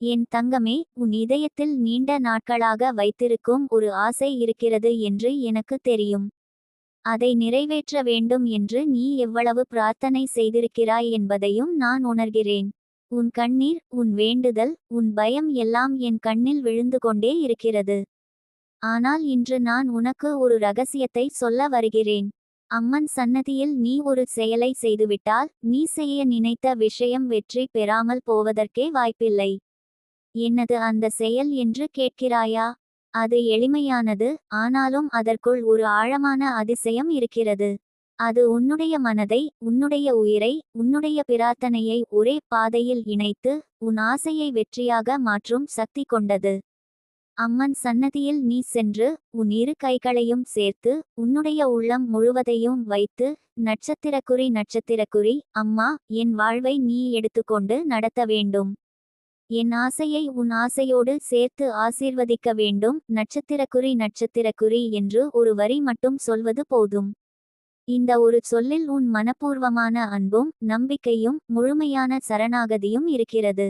என் தங்கமே உன் இதயத்தில் நீண்ட நாட்களாக வைத்திருக்கும் ஒரு ஆசை இருக்கிறது என்று எனக்கு தெரியும். அதை நிறைவேற்ற வேண்டும் என்று நீ எவ்வளவு பிரார்த்தனை செய்திருக்கிறாய் என்பதையும் நான் உணர்கிறேன். உன் கண்ணீர் உன் வேண்டுதல் உன் பயம் எல்லாம் என் கண்ணில் விழுந்து கொண்டே இருக்கிறது. ஆனால் இன்று நான் உனக்கு ஒரு ரகசியத்தை சொல்ல வருகிறேன். அம்மன் சன்னதியில் நீ ஒரு செயலை செய்துவிட்டால் நீ செய்ய நினைத்த விஷயம் வெற்றி பெறாமல் போவதற்கே வாய்ப்பில்லை. என்னது அந்த செயல் என்று கேட்கிறாயா? அது எளிமையானது ஆனாலும் அதற்குள் ஒரு ஆழமான அதிசயம் இருக்கிறது. அது உன்னுடைய மனதை உன்னுடைய உயிரை உன்னுடைய பிரார்த்தனையை ஒரே பாதையில் இணைத்து உன் ஆசையை வெற்றியாக மாற்றும் சக்தி கொண்டது. அம்மன் சன்னதியில் நீ சென்று உன் இரு கைகளையும் சேர்த்து உன்னுடைய உள்ளம் முழுவதையும் வைத்து நட்சத்திரக்குறி நட்சத்திரக்குறி அம்மா என் வாழ்வை நீ எடுத்துக்கொண்டு நடத்த வேண்டும். என் ஆசையை உன் ஆசையோடு சேர்த்து ஆசீர்வதிக்க வேண்டும். நட்சத்திரக்குறி நட்சத்திரக்குறி என்று ஒரு வரி மட்டும் சொல்வது போதும். இந்த ஒரு சொல்லில் உன் மனப்பூர்வமான அன்பும் நம்பிக்கையும் முழுமையான சரணாகதியும் இருக்கிறது.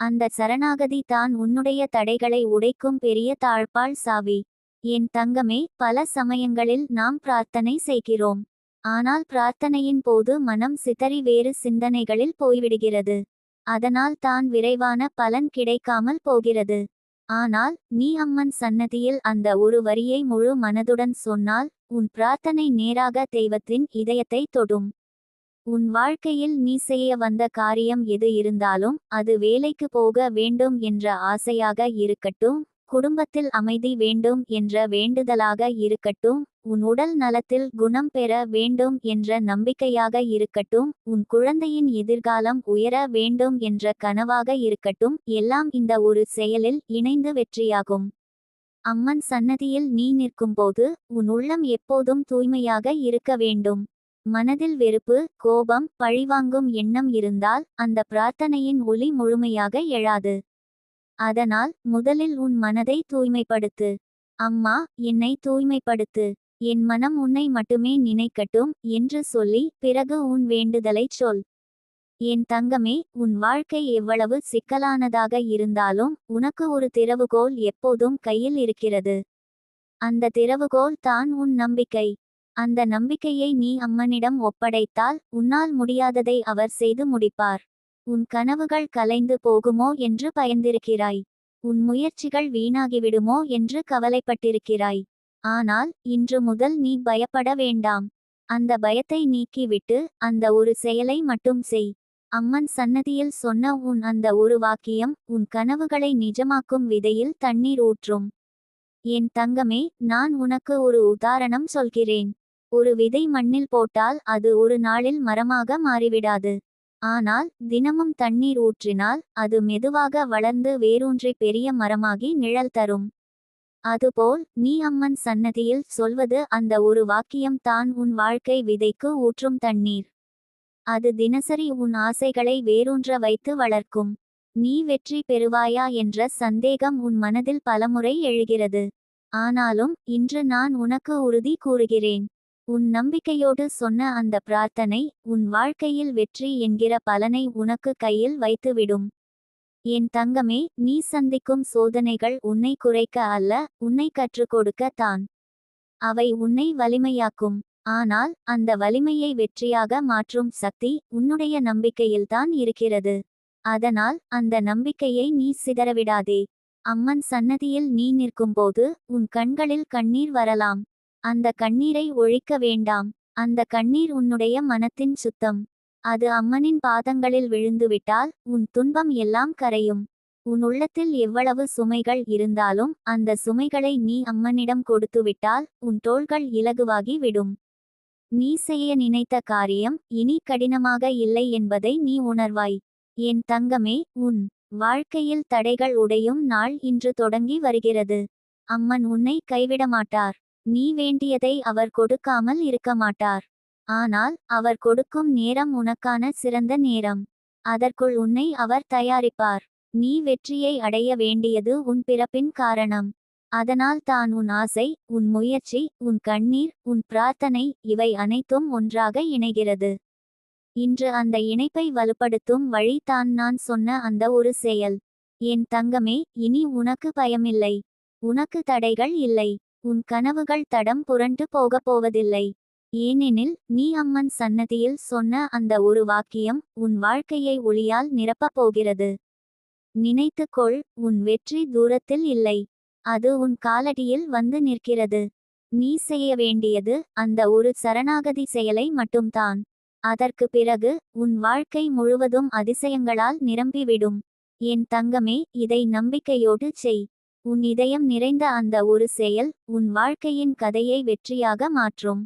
அந்த சரணாகதி தான் உன்னுடைய தடைகளை உடைக்கும் பெரிய தாழ்பால் சாவி. என் தங்கமே பல சமயங்களில் நாம் பிரார்த்தனை செய்கிறோம். ஆனால் பிரார்த்தனையின் போது மனம் சிதறி வேறு சிந்தனைகளில் போய்விடுகிறது. அதனால் தான் விரைவான பலன் கிடைக்காமல் போகிறது. ஆனால் நீ அம்மன் சன்னதியில் அந்த ஒரு வரியை முழு மனதுடன் சொன்னால் உன் பிரார்த்தனை நேராக தெய்வத்தின் இதயத்தை தொடும். உன் வாழ்க்கையில் நீ செய்ய வந்த காரியம் எது இருந்தாலும் அது வேலைக்கு போக வேண்டும் என்ற ஆசையாக இருக்கட்டும். குடும்பத்தில் அமைதி வேண்டும் என்ற வேண்டுதலாக இருக்கட்டும் உன் உடல் நலத்தில் குணம் பெற வேண்டும் என்ற நம்பிக்கையாக இருக்கட்டும் உன் குழந்தையின் எதிர்காலம் உயர வேண்டும் என்ற கனவாக இருக்கட்டும் எல்லாம் இந்த ஒரு செயலில் இணைந்து வெற்றியாகும். அம்மன் சன்னதியில் நீ நிற்கும்போது உன் உள்ளம் எப்போதும் தூய்மையாக இருக்க வேண்டும். மனதில் வெறுப்பு கோபம் பழிவாங்கும் எண்ணம் இருந்தால் அந்த பிரார்த்தனையின் ஒளி முழுமையாக எழாது. அதனால் முதலில் உன் மனதை தூய்மைப்படுத்து. அம்மா என்னை தூய்மைப்படுத்து. என் மனம் உன்னை மட்டுமே நினைக்கட்டும் என்று சொல்லி பிறகு உன் வேண்டுதலைச் சொல். என் தங்கமே உன் வாழ்க்கை எவ்வளவு சிக்கலானதாக இருந்தாலும் உனக்கு ஒரு திறவுகோல் எப்போதும் கையில் இருக்கிறது. அந்த திறவுகோல் தான் உன் நம்பிக்கை. அந்த நம்பிக்கையை நீ அம்மனிடம் ஒப்படைத்தால் உன்னால் முடியாததை அவர் செய்து முடிப்பார். உன் கனவுகள் கலைந்து போகுமோ என்று பயந்திருக்கிறாய். உன் முயற்சிகள் வீணாகிவிடுமோ என்று கவலைப்பட்டிருக்கிறாய். ஆனால் இன்று முதல் நீ பயப்பட வேண்டாம். அந்த பயத்தை நீக்கிவிட்டு அந்த ஒரு செயலை மட்டும் செய். அம்மன் சன்னதியில் சொன்ன உன் அந்த ஒரு வாக்கியம் உன் கனவுகளை நிஜமாக்கும் விதையில் தண்ணீர் ஊற்றும். என் தங்கமே நான் உனக்கு ஒரு உதாரணம் சொல்கிறேன். ஒரு விதை மண்ணில் போட்டால் அது ஒரு நாளில் மரமாக மாறிவிடாது. ஆனால் தினமும் தண்ணீர் ஊற்றினால் அது மெதுவாக வளர்ந்து வேரூன்றி பெரிய மரமாகி நிழல் தரும். அதுபோல் நீ அம்மன் சன்னதியில் சொல்வது அந்த ஒரு வாக்கியம் தான் உன் வாழ்க்கை விதைக்கு ஊற்றும் தண்ணீர். அது தினசரி உன் ஆசைகளை வேரூன்ற வைத்து வளர்க்கும். நீ வெற்றி பெறுவாயா என்ற சந்தேகம் உன் மனதில் பலமுறை எழுகிறது. ஆனாலும் இன்று நான் உனக்கு உறுதி கூறுகிறேன். உன் நம்பிக்கையோடு சொன்ன அந்த பிரார்த்தனை உன் வாழ்க்கையில் வெற்றி என்கிற பலனை உனக்கு கையில் வைத்துவிடும். என் தங்கமே நீ சந்திக்கும் சோதனைகள் உன்னை குறைக்க அல்ல உன்னை கற்றுக் கொடுக்க தான். அவை உன்னை வலிமையாக்கும். ஆனால் அந்த வலிமையை வெற்றியாக மாற்றும் சக்தி உன்னுடைய நம்பிக்கையில்தான் இருக்கிறது. அதனால் அந்த நம்பிக்கையை நீ சிதறவிடாதே. அம்மன் சன்னதியில் நீ நிற்கும்போது உன் கண்களில் கண்ணீர் வரலாம். அந்த கண்ணீரை ஒழிக்க வேண்டாம். அந்த கண்ணீர் உன்னுடைய மனத்தின் சுத்தம். அது அம்மனின் பாதங்களில் விழுந்துவிட்டால் உன் துன்பம் எல்லாம் கரையும். உன் உள்ளத்தில் எவ்வளவு சுமைகள் இருந்தாலும் அந்த சுமைகளை நீ அம்மனிடம் கொடுத்துவிட்டால் உன் தோள்கள் இலகுவாகி விடும். நீ செய்ய நினைத்த காரியம் இனி கடினமாக இல்லை என்பதை நீ உணர்வாய். என் தங்கமே உன் வாழ்க்கையில் தடைகள் உடையும் நாள் இன்று தொடங்கி வருகிறது. அம்மன் உன்னை கைவிடமாட்டார். நீ வேண்டியதை அவர் கொடுக்காமல் இருக்க மாட்டார். ஆனால் அவர் கொடுக்கும் நேரம் உனக்கான சிறந்த நேரம். அதற்குள் உன்னை அவர் தயாரிப்பார். நீ வெற்றியை அடைய வேண்டியது உன் பிறப்பின் காரணம். அதனால் தான் உன் ஆசை உன் முயற்சி உன் கண்ணீர் உன் பிரார்த்தனை இவை அனைத்தும் ஒன்றாக இணைகிறது. இன்று அந்த இணைப்பை வலுப்படுத்தும் வழி தான் நான் சொன்ன அந்த ஒரு செயல். என் தங்கமே இனி உனக்கு பயமில்லை. உனக்கு தடைகள் இல்லை. உன் கனவுகள் தடம் புரண்டு போகப் போவதில்லை. ஏனெனில் நீ அம்மன் சன்னதியில் சொன்ன அந்த ஒரு வாக்கியம் உன் வாழ்க்கையை ஒளியால் நிரப்பப் போகிறது. நினைத்துக்கொள் உன் வெற்றி தூரத்தில் இல்லை. அது உன் காலடியில் வந்து நிற்கிறது. நீ செய்ய வேண்டியது அந்த ஒரு சரணாகதி செயலை மட்டும்தான். அதற்கு பிறகு உன் வாழ்க்கை முழுவதும் அதிசயங்களால் நிரம்பிவிடும். என் தங்கமே இதை நம்பிக்கையோடு செய். உன் இதயம் நிறைந்த அந்த ஒரு செயல் உன் வாழ்க்கையின் கதையை வெற்றியாக மாற்றும்.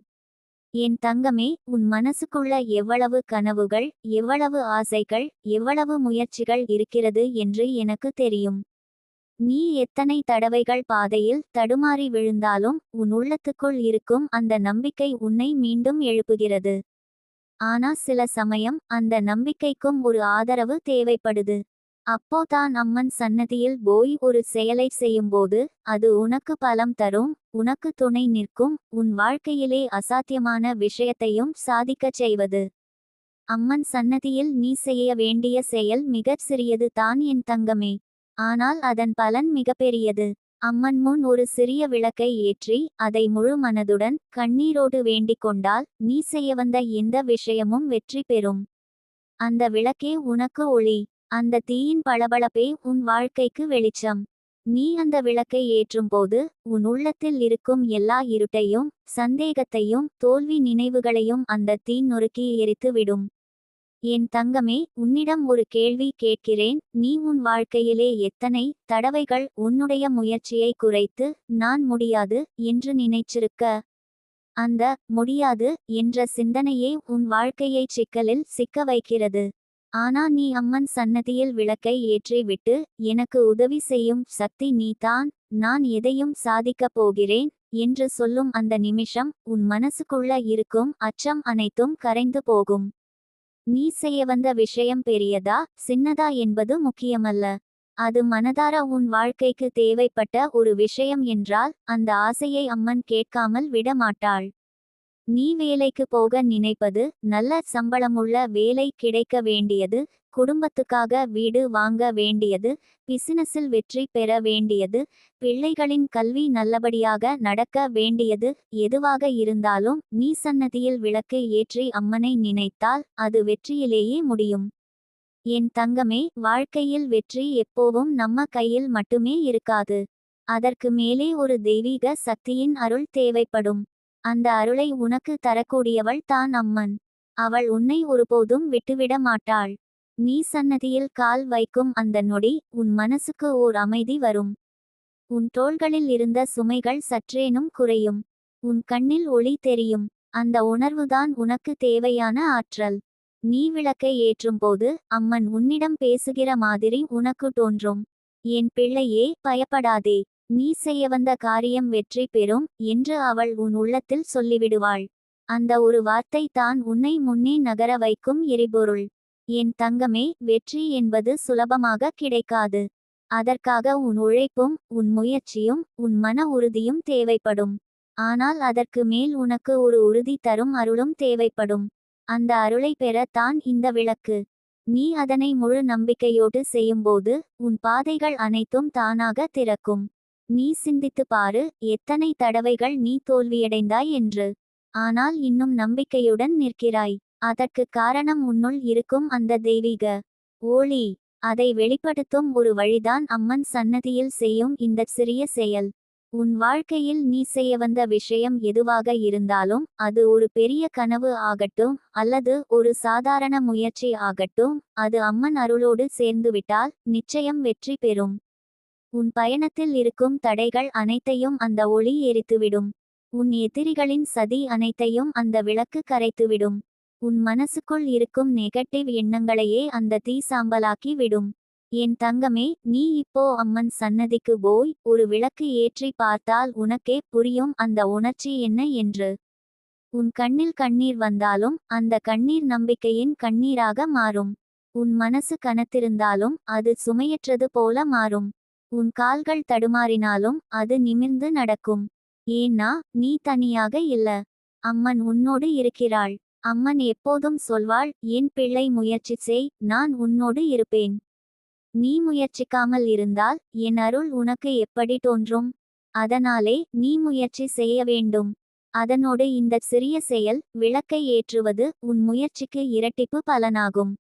என் தங்கமே உன் மனசுக்குள்ள எவ்வளவு கனவுகள் எவ்வளவு ஆசைகள் எவ்வளவு முயற்சிகள் இருக்கிறது என்று எனக்கு தெரியும். நீ எத்தனை தடவைகள் பாதையில் தடுமாறி விழுந்தாலும் உன் உள்ளத்துக்குள் இருக்கும் அந்த நம்பிக்கை உன்னை மீண்டும் எழுப்புகிறது. ஆனா சில சமயம் அந்த நம்பிக்கைக்கும் ஒரு ஆதரவு தேவைப்படுது. அப்போதான் அம்மன் சன்னதியில் போய் ஒரு செயலை செய்யும்போது அது உனக்கு பலம் தரும் உனக்கு துணை நிற்கும் உன் வாழ்க்கையிலே அசாத்தியமான விஷயத்தையும் சாதிக்கச் செய்வது. அம்மன் சன்னதியில் நீ செய்ய வேண்டிய செயல் மிகச் சிறியது தான் என் தங்கமே. ஆனால் அதன் பலன் மிகப்பெரியது அம்மன் முன் ஒரு சிறிய விளக்கை ஏற்றி அதை முழு மனதுடன் கண்ணீரோடு வேண்டிக் கொண்டால் நீ செய்ய வந்த எந்த விஷயமும் வெற்றி பெறும். அந்த விளக்கே உனக்கு ஒளி. அந்த தீயின் பளபளப்பே உன் வாழ்க்கைக்கு வெளிச்சம். நீ அந்த விளக்கை ஏற்றும்போது உன் உள்ளத்தில் இருக்கும் எல்லா இருட்டையும் சந்தேகத்தையும் தோல்வி நினைவுகளையும் அந்த தீ நொறுக்கி எரித்து விடும். என் தங்கமே உன்னிடம் ஒரு கேள்வி கேட்கிறேன். நீ உன் வாழ்க்கையிலே எத்தனை தடவைகள் உன்னுடைய முயற்சியை குறைத்து நான் முடியாது என்று நினைச்சிருக்க? அந்த முடியாது என்ற சிந்தனையே உன் வாழ்க்கையை சிக்கலில் சிக்க வைக்கிறது. ஆனா நீ அம்மன் சன்னதியில் விளக்கை ஏற்றிவிட்டு எனக்கு உதவி செய்யும் சக்தி நீதான் நான் எதையும் சாதிக்கப் போகிறேன் என்று சொல்லும் அந்த நிமிஷம் உன் மனசுக்குள்ள இருக்கும் அச்சம் அனைத்தும் கரைந்து போகும். நீ செய்ய வந்த விஷயம் பெரியதா சின்னதா என்பது முக்கியமல்ல. அது மனதார உன் வாழ்க்கைக்கு தேவைப்பட்ட ஒரு விஷயம் என்றால் அந்த ஆசையை அம்மன் கேட்காமல் விட மாட்டாள் நீ வேலைக்கு போக நினைப்பது நல்ல சம்பளமுள்ள வேலை கிடைக்க வேண்டியது குடும்பத்துக்காக வீடு வாங்க வேண்டியது பிசினஸில் வெற்றி பெற வேண்டியது பிள்ளைகளின் கல்வி நல்லபடியாக நடக்க வேண்டியது எதுவாக இருந்தாலும் நீ சன்னதியில் விளக்கு ஏற்றி அம்மனை நினைத்தால் அது வெற்றியிலேயே முடியும். என் தங்கமே வாழ்க்கையில் வெற்றி எப்போவும் நம்ம கையில் மட்டுமே இருக்காது. அதற்கு மேலே ஒரு தெய்வீக சக்தியின் அருள் தேவைப்படும். அந்த அருளை உனக்கு தரக்கூடியவள் தான் அம்மன். அவள் உன்னை ஒருபோதும் விட்டுவிட மாட்டாள். நீ சன்னதியில் கால் வைக்கும் அந்த நொடி உன் மனசுக்கு ஓர் அமைதி வரும். உன் தோள்களில் இருந்த சுமைகள் சற்றேனும் குறையும். உன் கண்ணில் ஒளி தெரியும். அந்த உணர்வுதான் உனக்கு தேவையான ஆற்றல். நீ விளக்கை ஏற்றும்போது அம்மன் உன்னிடம் பேசுகிற மாதிரி உனக்கு தோன்றும். என் பிள்ளையே பயப்படாதே. நீ செய்ய வந்த காரியம் வெற்றி பெறும் என்று அவள் உன் உள்ளத்தில் சொல்லிவிடுவாள். அந்த ஒரு வார்த்தை தான் உன்னை முன்னே நகர வைக்கும் எரிபொருள். என் தங்கமே வெற்றி என்பது சுலபமாக கிடைக்காது. அதற்காக உன் உழைப்பும் உன் முயற்சியும் உன் மன உறுதியும் தேவைப்படும். ஆனால் அதற்கு மேல் உனக்கு ஒரு உறுதி தரும் அருளும் தேவைப்படும். அந்த அருளை பெற தான் இந்த விளக்கு. நீ அதனை முழு நம்பிக்கையோடு செய்யும்போது உன் பாதைகள் அனைத்தும் தானாக திறக்கும். நீ சிந்தித்து பாரு எத்தனை தடவைகள் நீ தோல்வியடைந்தாய் என்று. ஆனால் இன்னும் நம்பிக்கையுடன் நிற்கிறாய். அதற்கு காரணம் உன்னுள் இருக்கும் அந்த தெய்வீக ஓளி அதை வெளிப்படுத்தும் ஒரு வழிதான் அம்மன் சன்னதியில் செய்யும் இந்த சிறிய செயல். உன் வாழ்க்கையில் நீ செய்ய வந்த விஷயம் எதுவாக இருந்தாலும் அது ஒரு பெரிய கனவு ஆகட்டும் அல்லது ஒரு சாதாரண முயற்சி ஆகட்டும் அது அம்மன் அருளோடு சேர்ந்துவிட்டால் நிச்சயம் வெற்றி பெறும். உன் பயணத்தில் இருக்கும் தடைகள் அனைத்தையும் அந்த ஒளி எரித்துவிடும். உன் எதிரிகளின் சதி அனைத்தையும் அந்த விளக்கு கரைத்துவிடும். உன் மனசுக்குள் இருக்கும் நெகட்டிவ் எண்ணங்களையே அந்த தீ சாம்பலாக்கி விடும் என் தங்கமே நீ இப்போ அம்மன் சன்னதிக்கு போய் ஒரு விளக்கு ஏற்றி பார்த்தால் உனக்கே புரியும் அந்த உணர்ச்சி என்ன என்று. உன் கண்ணில் கண்ணீர் வந்தாலும் அந்த கண்ணீர் நம்பிக்கையின் கண்ணீராக மாறும். உன் மனசு கனத்திருந்தாலும் அது சுமையற்றது போல மாறும். உன் கால்கள் தடுமாறினாலும் அது நிமிர்ந்து நடக்கும். ஏன்னா நீ தனியாக இல்ல. அம்மன் உன்னோடு இருக்கிறாள். அம்மன் எப்போதும் சொல்வாள் என் பிள்ளை முயற்சி செய் நான் உன்னோடு இருப்பேன். நீ முயற்சிக்காமல் இருந்தால் என் அருள் உனக்கு எப்படி தோன்றும்? அதனாலே நீ முயற்சி செய்ய வேண்டும். அதனோடு இந்த சிறிய செயல் விளக்கை ஏற்றுவது உன் முயற்சிக்கு இரட்டிப்பு பலனாகும்.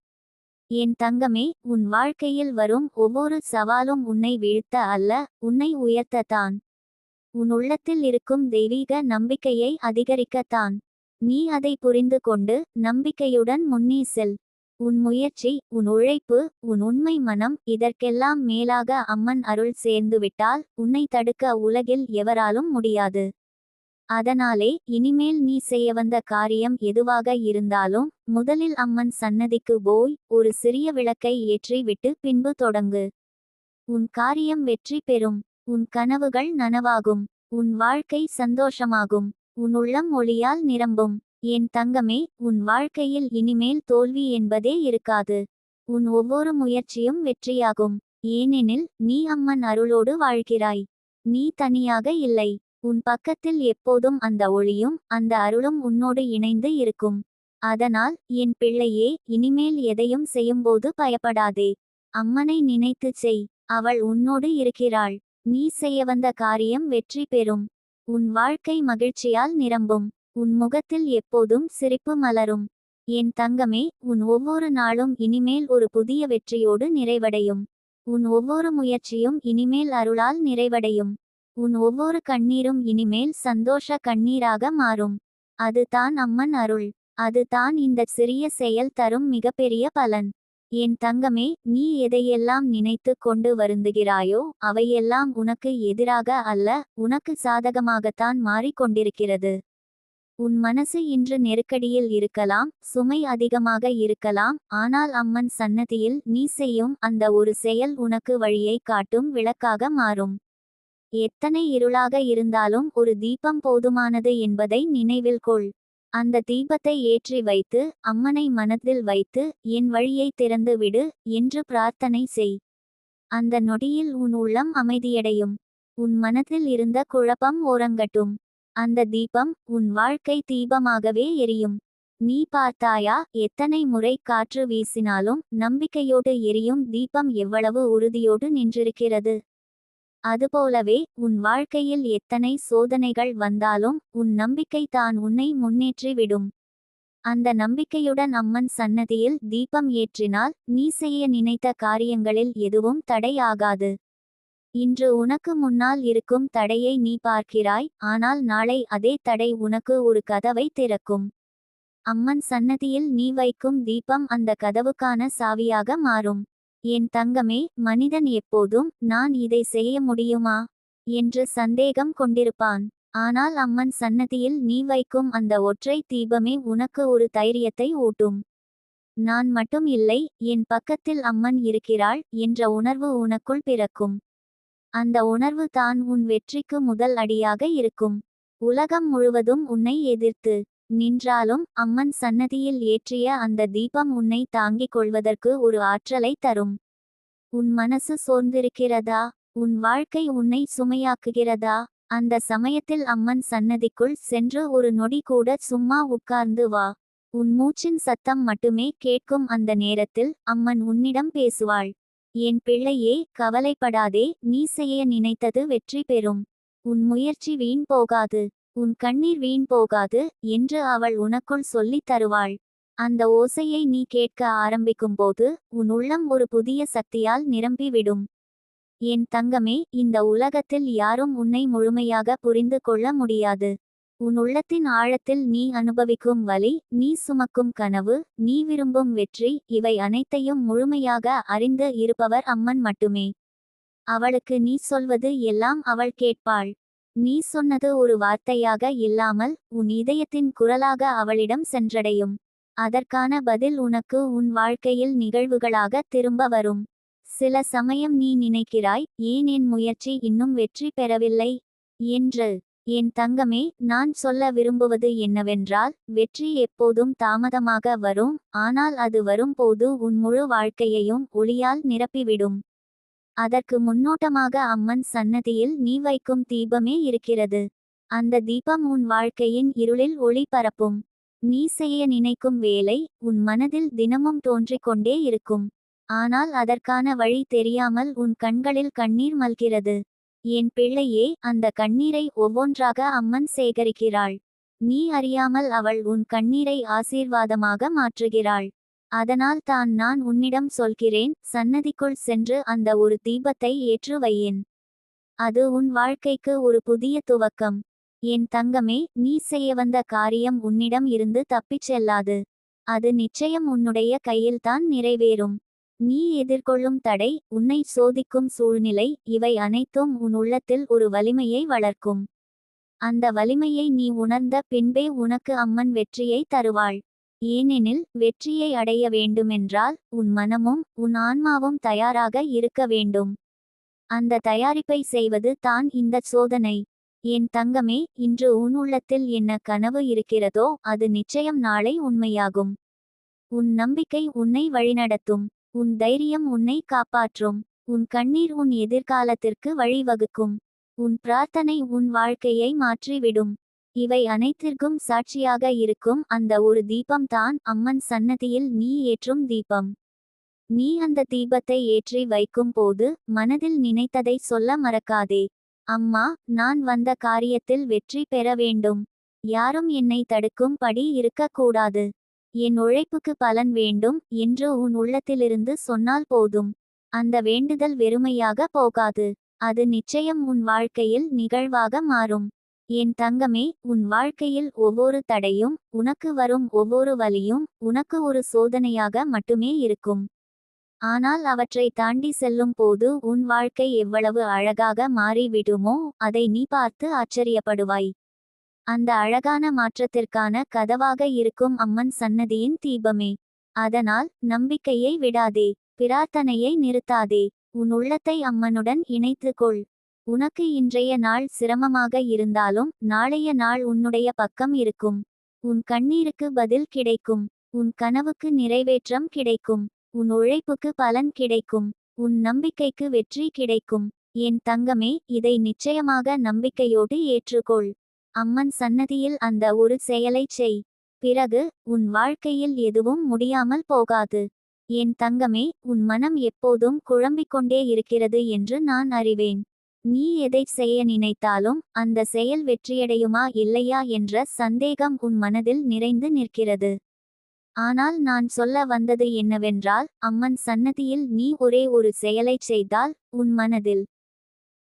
என் தங்கமே உன் வாழ்க்கையில் வரும் ஒவ்வொரு சவாலும் உன்னை வீழ்த்த அல்ல உன்னை உயர்த்தத்தான் உன் உள்ளத்தில் இருக்கும் தெய்வீக நம்பிக்கையை அதிகரிக்கத்தான் நீ அதை புரிந்து கொண்டு நம்பிக்கையுடன் முன்னே செல். உன் முயற்சி உன் உழைப்பு உன் உண்மை மனம் இதற்கெல்லாம் மேலாக அம்மன் அருள் சேர்ந்துவிட்டால் உன்னை தடுக்க உலகில் எவராலும் முடியாது. அதனாலே இனிமேல் நீ செய்ய வந்த காரியம் எதுவாக இருந்தாலும் முதலில் அம்மன் சன்னதிக்கு போய் ஒரு சிறிய விளக்கை ஏற்றி விட்டு பின்பு தொடங்கு. உன் காரியம் வெற்றி பெறும். உன் கனவுகள் நனவாகும். உன் வாழ்க்கை சந்தோஷமாகும். உன் உள்ளம் ஒளியால் நிரம்பும். என் தங்கமே உன் வாழ்க்கையில் இனிமேல் தோல்வி என்பதே இருக்காது. உன் ஒவ்வொரு முயற்சியும் வெற்றியாகும். ஏனெனில் நீ அம்மன் அருளோடு வாழ்கிறாய். நீ தனியாக இல்லை. உன் பக்கத்தில் எப்போதும் அந்த ஒளியும் அந்த அருளும் உன்னோடு இணைந்து இருக்கும். அதனால் என் பிள்ளையே இனிமேல் எதையும் செய்யும்போது பயப்படாதே. அம்மனை நினைத்துச் செய் அவள் உன்னோடு இருக்கிறாள். நீ செய்ய வந்த காரியம் வெற்றி பெறும். உன் வாழ்க்கை மகிழ்ச்சியால் நிரம்பும். உன் முகத்தில் எப்போதும் சிரிப்பு மலரும். என் தங்கமே உன் ஒவ்வொரு நாளும் இனிமேல் ஒரு புதிய வெற்றியோடு நிறைவடையும். உன் ஒவ்வொரு முயற்சியும் இனிமேல் அருளால் நிறைவடையும். உன் ஒவ்வொரு கண்ணீரும் இனிமேல் சந்தோஷ கண்ணீராக மாறும். அது தான் அம்மன் அருள். அது தான் இந்த சிறிய செயல் தரும் மிகப்பெரிய பலன். என் தங்கமே நீ எதையெல்லாம் நினைத்து கொண்டு வருந்துகிறாயோ அவையெல்லாம் உனக்கு எதிராக அல்ல உனக்கு சாதகமாகத்தான் மாறிக்கொண்டிருக்கிறது. உன் மனசு இன்று நெருக்கடியில் இருக்கலாம் சுமை அதிகமாக இருக்கலாம் ஆனால் அம்மன் சன்னதியில் நீ செய்யும் அந்த ஒரு செயல் உனக்கு வழியை காட்டும் விளக்காக மாறும். எத்தனை இருளாக இருந்தாலும் ஒரு தீபம் போதுமானது என்பதை நினைவில் கொள். அந்த தீபத்தை ஏற்றி வைத்து அம்மனை மனதில் வைத்து என் வழியை திறந்து விடு என்று பிரார்த்தனை செய். அந்த நொடியில் உன் உள்ளம் அமைதியடையும். உன் மனதில் இருந்த குழப்பம் ஓரங்கட்டும். அந்த தீபம் உன் வாழ்க்கை தீபமாகவே எரியும். நீ பார்த்தாயா எத்தனை முறை காற்று வீசினாலும் நம்பிக்கையோடு எரியும் தீபம் எவ்வளவு உறுதியோடு நின்றிருக்கிறது. அதுபோலவே உன் வாழ்க்கையில் எத்தனை சோதனைகள் வந்தாலும் உன் நம்பிக்கை தான் உன்னை முன்னேற்றிவிடும் அந்த நம்பிக்கையுடன் அம்மன் சன்னதியில் தீபம் ஏற்றினால் நீ செய்ய நினைத்த காரியங்களில் எதுவும் தடை ஆகாது இன்று உனக்கு முன்னால் இருக்கும் தடையை நீ பார்க்கிறாய் ஆனால் நாளை அதே தடை உனக்கு ஒரு கதவை திறக்கும். அம்மன் சன்னதியில் நீ வைக்கும் தீபம் அந்த கதவுக்கான சாவியாக மாறும். என் தங்கமே மனிதன் எப்போதும் நான் இதை செய்ய முடியுமா? என்று சந்தேகம் கொண்டிருப்பான். ஆனால் அம்மன் சன்னதியில் நீ வைக்கும் அந்த ஒற்றை தீபமே உனக்கு ஒரு தைரியத்தை ஊட்டும். நான் மட்டும் இல்லை என் பக்கத்தில் அம்மன் இருக்கிறாள் என்ற உணர்வு உனக்குள் பிறக்கும். அந்த உணர்வு தான் உன் வெற்றிக்கு முதல் அடியாக இருக்கும். உலகம் முழுவதும் உன்னை எதிர்த்து நின்றாலும் அம்மன் சன்னதியில் ஏற்றிய அந்த தீபம் உன்னை தாங்கிக் கொள்வதற்கு ஒரு ஆற்றலை தரும். உன் மனசு சோர்ந்திருக்கிறதா? உன் வாழ்க்கை உன்னை சுமையாக்குகிறதா? அந்த சமயத்தில் அம்மன் சன்னதிக்குள் சென்று ஒரு நொடி கூட சும்மா உட்கார்ந்து வா. உன் மூச்சின் சத்தம் மட்டுமே கேட்கும் அந்த நேரத்தில் அம்மன் உன்னிடம் பேசுவாள். என் பிள்ளையே கவலைப்படாதே நீ செய்ய நினைத்தது வெற்றி பெறும். உன் முயற்சி வீண் போகாது. உன் கண்ணீர் வீண் போகாது என்று அவள் உனக்குள் சொல்லித் தருவாள். அந்த ஓசையை நீ கேட்க ஆரம்பிக்கும்போது உன் உள்ளம் ஒரு புதிய சக்தியால் நிரம்பிவிடும். என் தங்கமே இந்த உலகத்தில் யாரும் உன்னை முழுமையாக புரிந்து கொள்ள முடியாது. உன் உள்ளத்தின் ஆழத்தில் நீ அனுபவிக்கும் வலி நீ சுமக்கும் கனவு நீ விரும்பும் வெற்றி இவை அனைத்தையும் முழுமையாக அறிந்து இருப்பவர் அம்மன் மட்டுமே. அவளுக்கு நீ சொல்வது எல்லாம் அவள் கேட்பாள். நீ சொன்னது ஒரு வார்த்தையாக இல்லாமல் உன் இதயத்தின் குரலாக அவளிடம் சென்றடையும். அதற்கான பதில் உனக்கு உன் வாழ்க்கையில் நிகழ்வுகளாக திரும்ப வரும். சில சமயம் நீ நினைக்கிறாய் ஏன் என் முயற்சி இன்னும் வெற்றி பெறவில்லை? என்று. என் தங்கமே நான் சொல்ல விரும்புவது என்னவென்றால் வெற்றி எப்போதும் தாமதமாக வரும் ஆனால் அது வரும்போது உன் முழு வாழ்க்கையையும் ஒளியால் நிரப்பிவிடும். அதற்கு முன்னோட்டமாக அம்மன் சன்னதியில் நீ வைக்கும் தீபமே இருக்கிறது. அந்த தீபம் உன் வாழ்க்கையின் இருளில் ஒளி பரப்பும். நீ செய்ய நினைக்கும் வேலை உன் மனதில் தினமும் தோன்றிக் கொண்டே இருக்கும். ஆனால் அதற்கான வழி தெரியாமல் உன் கண்களில் கண்ணீர் மல்கிறது. என் பிள்ளையே அந்த கண்ணீரை ஒவ்வொன்றாக அம்மன் சேகரிக்கிறாள். நீ அறியாமல் அவள் உன் கண்ணீரை ஆசீர்வாதமாக மாற்றுகிறாள். அதனால் தான் நான் உன்னிடம் சொல்கிறேன் சன்னதிக்குள் சென்று அந்த ஒரு தீபத்தை ஏற்று வையேன். அது உன் வாழ்க்கைக்கு ஒரு புதிய துவக்கம். என் தங்கமே நீ செய்ய வந்த காரியம் உன்னிடம் இருந்து தப்பிச் செல்லாது. அது நிச்சயம் உன்னுடைய கையில்தான் நிறைவேறும். நீ எதிர்கொள்ளும் தடை உன்னை சோதிக்கும் சூழ்நிலை இவை அனைத்தும் உன் உள்ளத்தில் ஒரு வலிமையை வளர்க்கும். அந்த வலிமையை நீ உணர்ந்த பின்பே உனக்கு அம்மன் வெற்றியை தருவாள். ஏனெனில் வெற்றியை அடைய வேண்டுமென்றால் உன் மனமும் உன் ஆன்மாவும் தயாராக இருக்க வேண்டும். அந்த தயாரிப்பை செய்வது தான் இந்த சோதனை. என் தங்கமே இன்று உன் உள்ளத்தில் என்ன கனவு இருக்கிறதோ அது நிச்சயம் நாளை உண்மையாகும். உன் நம்பிக்கை உன்னை வழிநடத்தும். உன் தைரியம் உன்னை காப்பாற்றும். உன் கண்ணீர் உன் எதிர்காலத்திற்கு வழிவகுக்கும். உன் பிரார்த்தனை உன் வாழ்க்கையை மாற்றிவிடும். இவை அனைத்திற்கும் சாட்சியாக இருக்கும் அந்த ஒரு தீபம் தான் அம்மன் சன்னதியில் நீ ஏற்றும் தீபம். நீ அந்த தீபத்தை ஏற்றி வைக்கும் போது மனதில் நினைத்ததை சொல்ல மறக்காதே. அம்மா நான் வந்த காரியத்தில் வெற்றி பெற வேண்டும். யாரும் என்னை தடுக்கும் படி இருக்கக்கூடாது என் உழைப்புக்கு பலன் வேண்டும் என்று உன் உள்ளத்திலிருந்து சொன்னால் போதும். அந்த வேண்டுதல் வெறுமையாக போகாது. அது நிச்சயம் உன் வாழ்க்கையில் நிகழ்வாக மாறும். என் தங்கமே உன் வாழ்க்கையில் ஒவ்வொரு தடையும் உனக்கு வரும் ஒவ்வொரு வலியும் உனக்கு ஒரு சோதனையாக மட்டுமே இருக்கும். ஆனால் அவற்றை தாண்டி செல்லும் போது உன் வாழ்க்கை எவ்வளவு அழகாக மாறிவிடுமோ அதை நீ பார்த்து ஆச்சரியப்படுவாய். அந்த அழகான மாற்றத்திற்கான கதவாக இருக்கும் அம்மன் சன்னதியின் தீபமே. அதனால் நம்பிக்கையை விடாதே பிரார்த்தனையை நிறுத்தாதே உன் உள்ளத்தை அம்மனுடன் இணைத்து கொள் உனக்கு இன்றைய நாள் சிரமமாக இருந்தாலும் நாளைய நாள் உன்னுடைய பக்கம் இருக்கும். உன் கண்ணீருக்கு பதில் கிடைக்கும். உன் கனவுக்கு நிறைவேற்றம் கிடைக்கும். உன் உழைப்புக்கு பலன் கிடைக்கும். உன் நம்பிக்கைக்கு வெற்றி கிடைக்கும். என் தங்கமே இதை நிச்சயமாக நம்பிக்கையோடு ஏற்றுக்கொள். அம்மன் சன்னதியில் அந்த ஒரு செயலைச் செய். பிறகு உன் வாழ்க்கையில் எதுவும் முடியாமல் போகாது. என் தங்கமே உன் மனம் எப்போதும் குழம்பிக் கொண்டே இருக்கிறது என்று நான் அறிவேன். நீ எதை செய்ய நினைத்தாலும் அந்த செயல் வெற்றியடையுமா இல்லையா என்ற சந்தேகம் உன் மனதில் நிறைந்து நிற்கிறது. ஆனால் நான் சொல்ல வந்தது என்னவென்றால் அம்மன் சன்னதியில் நீ ஒரே ஒரு செயலைச் செய்தால் உன் மனதில்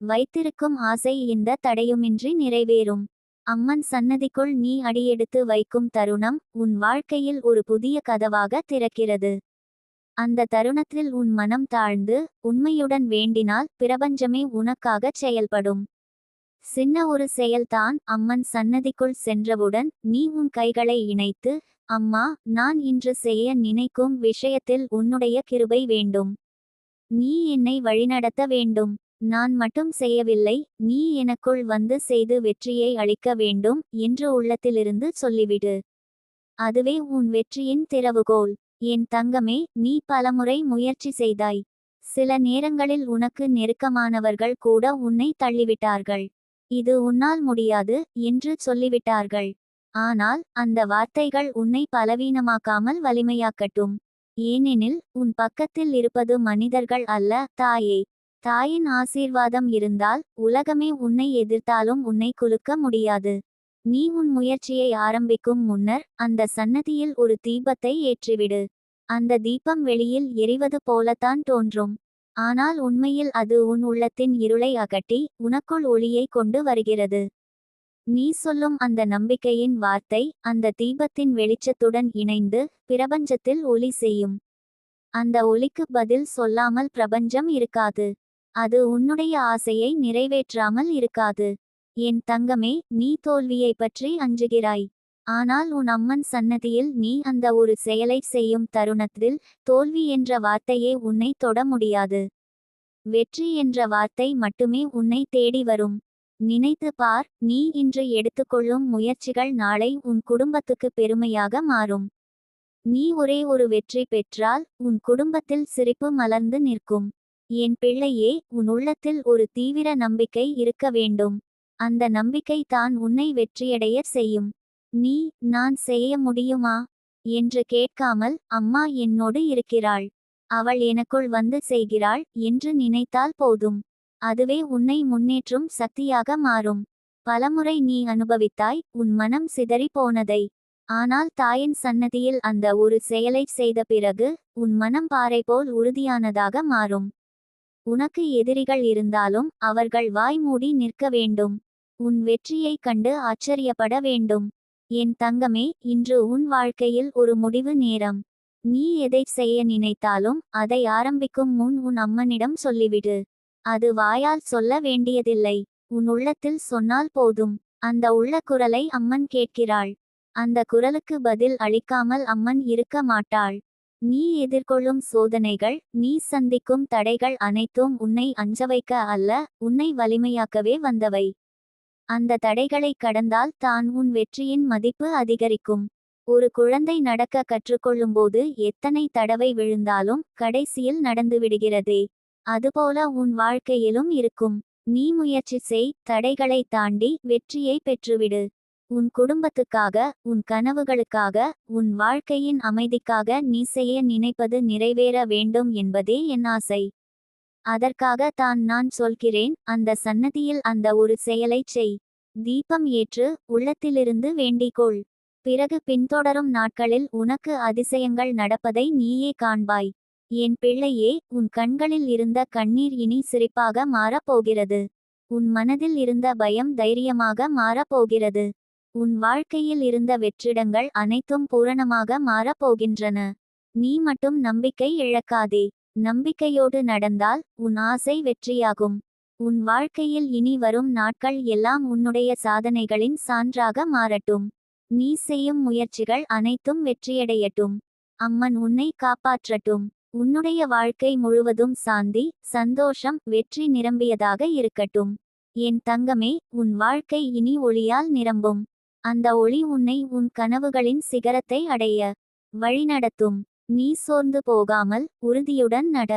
வைத்திருக்கும் ஆசை இந்த தடையுமின்றி நிறைவேறும். அம்மன் சன்னதிக்குள் நீ அடியெடுத்து வைக்கும் தருணம் உன் வாழ்க்கையில் ஒரு புதிய கதவாக திறக்கிறது. அந்த தருணத்தில் உன் மனம் தாழ்ந்து உண்மையுடன் வேண்டினால் பிரபஞ்சமே உனக்காகச் செயல்படும். சின்ன ஒரு செயல்தான் அம்மன் சன்னதிக்குள் சென்றவுடன் நீ உன் கைகளை இணைத்து அம்மா நான் இன்று செய்ய நினைக்கும் விஷயத்தில் உன்னுடைய கிருபை வேண்டும். நீ என்னை வழிநடத்த வேண்டும். நான் மட்டும் செய்யவில்லை நீ எனக்குள் வந்து செய்து வெற்றியை அளிக்க வேண்டும் என்று உள்ளத்திலிருந்து சொல்லிவிடு. அதுவே உன் வெற்றியின் திறவுகோல். என் தங்கமே நீ பலமுறை முயற்சி செய்தாய். சில நேரங்களில் உனக்கு நெருக்கமானவர்கள் கூட உன்னை தள்ளிவிட்டார்கள். இது உன்னால் முடியாது என்று சொல்லிவிட்டார்கள். ஆனால் அந்த வார்த்தைகள் உன்னை பலவீனமாக்காமல் வலிமையாக்கட்டும். ஏனெனில் உன் பக்கத்தில் இருப்பது மனிதர்கள் அல்ல தாயே. தாயின் ஆசீர்வாதம் இருந்தால் உலகமே உன்னை எதிர்த்தாலும் உன்னை குலுக்க முடியாது. நீ உன் முயற்சியை ஆரம்பிக்கும் முன்னர் அந்த சன்னதியில் ஒரு தீபத்தை ஏற்றிவிடு. அந்த தீபம் வெளியில் எரிவது போலத்தான் தோன்றும். ஆனால் உண்மையில் அது உன் உள்ளத்தின் இருளை அகட்டி உனக்குள் ஒளியை கொண்டு வருகிறது. நீ சொல்லும் அந்த நம்பிக்கையின் வார்த்தை அந்த தீபத்தின் வெளிச்சத்துடன் இணைந்து பிரபஞ்சத்தில் ஒளி செய்யும். அந்த ஒளிக்கு பதில் சொல்லாமல் பிரபஞ்சம் இருக்காது. அது உன்னுடைய ஆசையை நிறைவேற்றாமல் இருக்காது. என் தங்கமே நீ தோல்வியை பற்றி அஞ்சுகிறாய். ஆனால் உன் அம்மன் சன்னதியில் நீ அந்த ஒரு செயலை செய்யும் தருணத்தில் தோல்வி என்ற வார்த்தையே உன்னை தொட முடியாது. வெற்றி என்ற வார்த்தை மட்டுமே உன்னை தேடி வரும். நினைத்து பார் நீ இன்று எடுத்துக்கொள்ளும் முயற்சிகள் நாளை உன் குடும்பத்துக்கு பெருமையாக மாறும். நீ ஒரே ஒரு வெற்றி பெற்றால் உன் குடும்பத்தில் சிரிப்பு மலர்ந்து நிற்கும். என் பிள்ளையே உன் உள்ளத்தில் ஒரு தீவிர நம்பிக்கை இருக்க வேண்டும். அந்த நம்பிக்கை தான் உன்னை வெற்றியடைய செய்யும். நீ நான் செய்ய முடியுமா? என்று கேட்காமல் அம்மா என்னோடு இருக்கிறாள். அவள் எனக்குள் வந்து செய்கிறாள் என்று நினைத்தால் போதும். அதுவே உன்னை முன்னேற்றும் சக்தியாக மாறும். பலமுறை நீ அனுபவித்தாய் உன் மனம் சிதறி போனதை. ஆனால் தாயின் சன்னதியில் அந்த ஒரு செயலை செய்த பிறகு உன் மனம் பாறை போல் உறுதியானதாக மாறும். உனக்கு எதிரிகள் இருந்தாலும் அவர்கள் வாய் மூடி நிற்க வேண்டும். உன் வெற்றியைக் கண்டு ஆச்சரியப்பட வேண்டும். என் தங்கமே இன்று உன் வாழ்க்கையில் ஒரு முடிவு நேரம். நீ எதை செய்ய நினைத்தாலும் அதை ஆரம்பிக்கும் முன் உன் அம்மனிடம் சொல்லிவிடு. அது வாயால் சொல்ல வேண்டியதில்லை. உன் உள்ளத்தில் சொன்னால் போதும். அந்த உள்ள குரலை அம்மன் கேட்கிறாள். அந்த குரலுக்கு பதில் அளிக்காமல் அம்மன் இருக்க மாட்டாள். நீ எதிர்கொள்ளும் சோதனைகள் நீ சந்திக்கும் தடைகள் அனைத்தும் உன்னை அஞ்சவைக்க அல்ல உன்னை வலிமையாக்கவே வந்தவை. அந்த தடைகளை கடந்தால் தான் உன் வெற்றியின் மதிப்பு அதிகரிக்கும். ஒரு குழந்தை நடக்க கற்றுக்கொள்ளும்போது எத்தனை தடவை விழுந்தாலும் கடைசியில் நடந்துவிடுகிறதே அதுபோல உன் வாழ்க்கையிலும் இருக்கும். நீ முயற்சி செய் தடைகளை தாண்டி வெற்றியை பெற்றுவிடு. உன் குடும்பத்துக்காக உன் கனவுகளுக்காக உன் வாழ்க்கையின் அமைதிக்காக நீ செய்ய நினைப்பது நிறைவேற வேண்டும் என்பதே என் ஆசை. அதற்காக தான் நான் சொல்கிறேன் அந்த சன்னதியில் அந்த ஒரு செயலைச் செய். தீபம் ஏற்று உள்ளத்திலிருந்து வேண்டிக்கொள். பிறகு பின்தொடரும் நாட்களில் உனக்கு அதிசயங்கள் நடப்பதை நீயே காண்பாய். என் பிள்ளையே உன் கண்களில் இருந்த கண்ணீர் இனி சிரிப்பாக மாறப்போகிறது. உன் மனதில் இருந்த பயம் தைரியமாக மாறப்போகிறது. உன் வாழ்க்கையில் இருந்த வெற்றிடங்கள் அனைத்தும் பூரணமாக மாறப்போகின்றன. நீ மட்டும் நம்பிக்கை இழக்காதே. நம்பிக்கையோடு நடந்தால் உன் ஆசை வெற்றியாகும். உன் வாழ்க்கையில் இனி வரும் நாட்கள் எல்லாம் உன்னுடைய சாதனைகளின் சான்றாக மாறட்டும். நீ செய்யும் முயற்சிகள் அனைத்தும் வெற்றியடையட்டும். அம்மன் உன்னை காப்பாற்றட்டும். உன்னுடைய வாழ்க்கை முழுவதும் சாந்தி சந்தோஷம் வெற்றி நிரம்பியதாக இருக்கட்டும். என் தங்கமே உன் வாழ்க்கை இனி ஒளியால் நிரம்பும். அந்த ஒளி உன்னை உன் கனவுகளின் சிகரத்தை அடைய வழிநடத்தும். நீ சோர்ந்து போகாமல் உறுதியுடன் நட.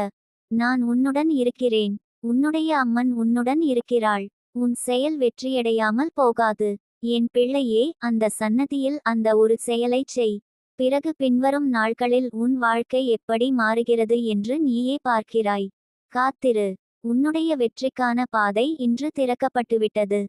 நான் உன்னுடன் இருக்கிறேன். உன்னுடைய அம்மன் உன்னுடன் இருக்கிறாள். உன் செயல் வெற்றியடையாமல் போகாது. என் பிள்ளையே அந்த சன்னதியில் அந்த ஒரு செயலைச் செய். பிறகு பின்வரும் நாட்களில் உன் வாழ்க்கை எப்படி மாறுகிறது என்று நீயே பார்க்கிறாய். காத்திரு. உன்னுடைய வெற்றிக்கான பாதை இன்று திறக்கப்பட்டுவிட்டது.